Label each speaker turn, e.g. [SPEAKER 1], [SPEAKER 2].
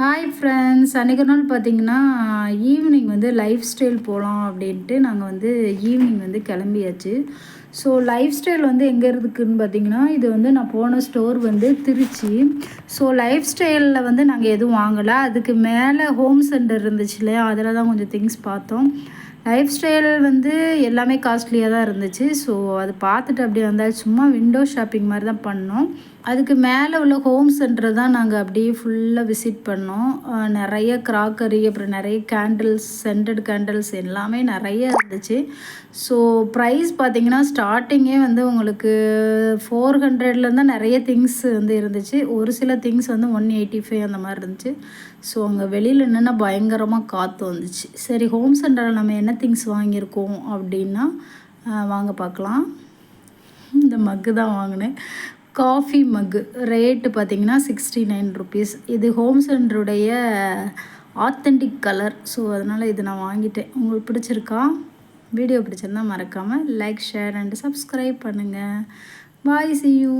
[SPEAKER 1] Hi friends அன்றைக்கு நாள் பார்த்தீங்கன்னா ஈவினிங் வந்து லைஃப் ஸ்டைல் போகலாம் அப்படின்ட்டு நாங்கள் வந்து ஈவினிங் வந்து கிளம்பியாச்சு. ஸோ லைஃப் ஸ்டைல் வந்து எங்கே இருக்குதுன்னு பார்த்தீங்கன்னா இது வந்து நான் போன ஸ்டோர் வந்து திருச்சி. ஸோ லைஃப் ஸ்டைலில் வந்து நாங்கள் எதுவும் வாங்கலை. அதுக்கு மேலே ஹோம் சென்டர் இருந்துச்சு இல்லையா? அதில் தான் கொஞ்சம் திங்ஸ் பார்த்தோம். லைஃப் ஸ்டைல் வந்து எல்லாமே காஸ்ட்லியாக தான் இருந்துச்சு. ஸோ அது பார்த்துட்டு அப்படியே வந்தால் சும்மா விண்டோ ஷாப்பிங் மாதிரி தான் பண்ணோம். அதுக்கு மேலே உள்ள ஹோம் சென்டர் தான் நாங்கள் அப்படியே ஃபுல்லாக விசிட் பண்ணோம். நிறைய க்ராக்கரி அப்புறம் நிறைய கேண்டில்ஸ் சென்டட் கேண்டில்ஸ் எல்லாமே நிறைய இருந்துச்சு. ஸோ ப்ரைஸ் பார்த்திங்கன்னா ஸ்டார்டிங்கே வந்து உங்களுக்கு ஃபோர் ஹண்ட்ரட்லேருந்து நிறைய திங்ஸ் வந்து இருந்துச்சு. ஒரு சில திங்ஸ் வந்து ஒன் எயிட்டி ஃபைவ் அந்த மாதிரி இருந்துச்சு. ஸோ அங்கே வெளியில் என்னென்னா பயங்கரமாக காற்று வந்துச்சு. சரி ஹோம் சென்டரில் நம்ம என்ன திங்ஸ் வாங்கியிருக்கோம் அப்படின்னா வாங்க பார்க்கலாம். இந்த மக்கு தான் வாங்கினேன். காஃபி மக்கு ரேட்டு பார்த்திங்கன்னா சிக்ஸ்டி நைன் ருபீஸ் இது ஹோம் சென்டருடைய ஆத்தென்டிக் கலர் ஸோ அதனால் இது நான் வாங்கிட்டேன். உங்களுக்கு பிடிச்சிருக்கா? வீடியோ பிடிச்சிருந்தா மறக்காமல் லைக் ஷேர் அண்ட் சப்ஸ்கிரைப் பண்ணுங்கள் பாய் சி யூ